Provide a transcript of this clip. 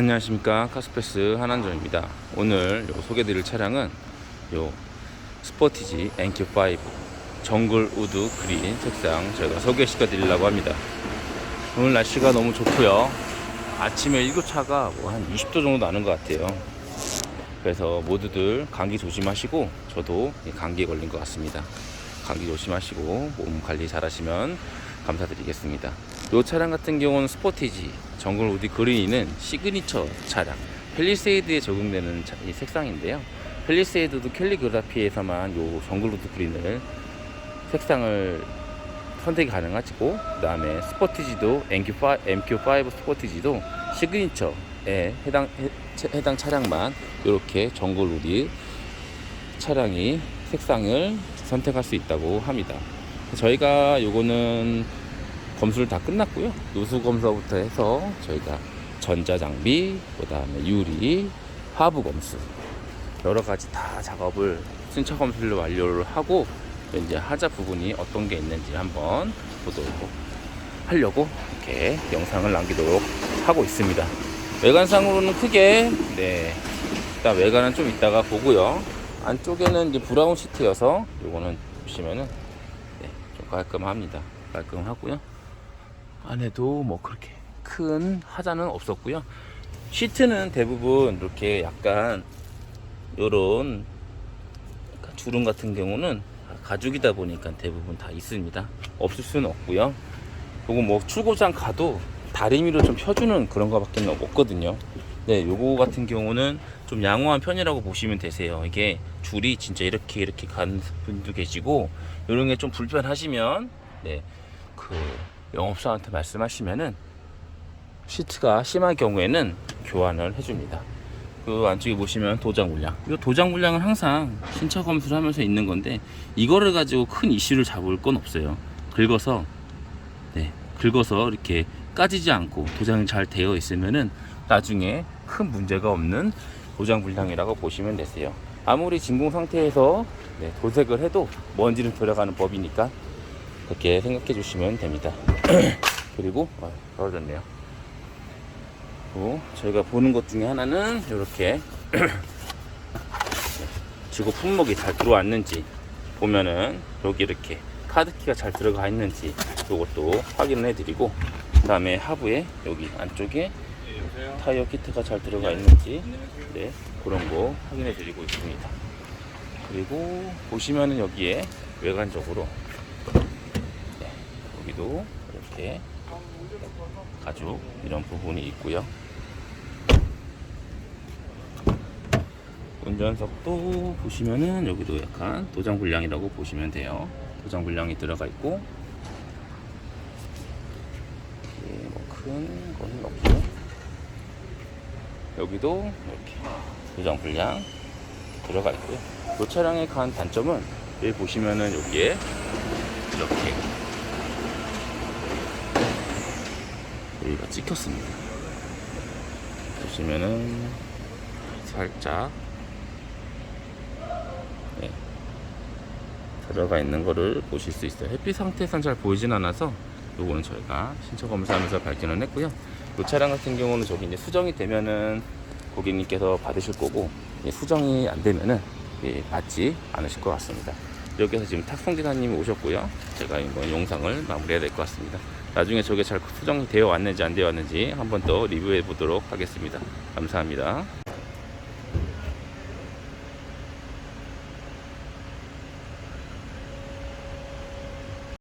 안녕하십니까. 카스페스 한한정입니다. 오늘 요 소개드릴 차량은 요 스포티지 NQ5 정글 우드 그린 색상 저희가 소개시켜 드리려고 합니다. 오늘 날씨가 너무 좋고요. 아침에 일교차가 뭐 한 20도 정도 나는 것 같아요. 그래서 모두들 감기 조심하시고 저도 이 감기에 걸린 것 같습니다. 감기 조심하시고 몸 관리 잘 하시면 감사드리겠습니다. 이 차량 같은 경우는 스포티지 정글 우드 그린은 시그니처 차량 펠리세이드에 적용되는 차- 이 색상인데요. 펠리세이드도 캘리그라피에서만 요 정글 우드 그린을 색상을 선택이 가능하고 그 다음에 스포티지도 MQ5, MQ5 스포티지도 시그니처에 해당 해, 해당 차량만 이렇게 정글 우드 차량이 색상을 선택할 수 있다고 합니다. 저희가 요거는 검수를 다 끝났고요. 누수 검사부터 해서 저희가 전자 장비, 그 다음에 유리, 하부 검수 여러 가지 다 작업을 순차 검수를 완료를 하고 이제 하자 부분이 어떤 게 있는지 한번 보도록 하려고 이렇게 영상을 남기도록 하고 있습니다. 외관상으로는 크게 네 일단 외관은 좀 이따가 보고요. 안쪽에는 이제 브라운 시트여서 요거는 보시면은 네, 좀 깔끔합니다. 깔끔하고요. 안에도 뭐 그렇게 큰 하자는 없었고요. 시트는 대부분 이렇게 약간 요런 주름 같은 경우는 가죽이다 보니까 대부분 다 있습니다. 없을 수는 없고요. 요거 뭐 출고장 가도 다리미로 좀 펴주는 그런 거밖에 없거든요. 네, 요거 같은 경우는 좀 양호한 편이라고 보시면 되세요. 이게 줄이 진짜 이렇게 이렇게 간 분도 계시고 이런 게 좀 불편하시면 네, 그 영업사한테 말씀하시면은 시트가 심한 경우에는 교환을 해줍니다. 그 안쪽에 보시면 도장 물량. 이 도장 물량은 항상 신차 검수를 하면서 있는 건데 이거를 가지고 큰 이슈를 잡을 건 없어요. 긁어서 네, 긁어서 이렇게 까지지 않고 도장이 잘 되어 있으면은 나중에 큰 문제가 없는 도장 불량이라고 보시면 되세요. 아무리 진공 상태에서 네, 도색을 해도 먼지는 들어가는 법이니까 그렇게 생각해 주시면 됩니다. 그리고 아, 떨어졌네요. 그리고 저희가 보는 것 중에 하나는 이렇게 지고 품목이 잘 들어왔는지 보면은 여기 이렇게 카드키가 잘 들어가 있는지 이것도 확인을 해드리고 그 다음에 하부에 여기 안쪽에 타이어 키트가 잘 들어가 있는지 네 그런 거 확인해 드리고 있습니다 그리고 보시면은 여기에 외관적으로 네, 여기도 이렇게 가죽 이런 부분이 있고요. 운전석도 보시면은 여기도 약간 도장 불량이라고 보시면 돼요. 도장 불량이 들어가 있고 예, 뭐큰 거는 없고요 여기도 이렇게 도장 불량 들어가 있고요. 이 차량의 간 단점은 여기 보시면은 여기에 이렇게 여기가 찍혔습니다 보시면은 살짝 네, 들어가 있는 거를 보실 수 있어요. 햇빛 상태에선 잘 보이진 않아서 요거는 저희가 신청 검사하면서 발견을 했고요. 이 차량 같은 경우는 저기 이제 수정이 되면은 고객님께서 받으실 거고 예, 수정이 안 되면은 예, 받지 않으실 것 같습니다. 여기서 지금 탁송 기사님이 오셨고요. 제가 이번 영상을 마무리해야 될 것 같습니다. 나중에 저게 잘 수정이 되어 왔는지 안 되어 왔는지 한번 더 리뷰해 보도록 하겠습니다. 감사합니다.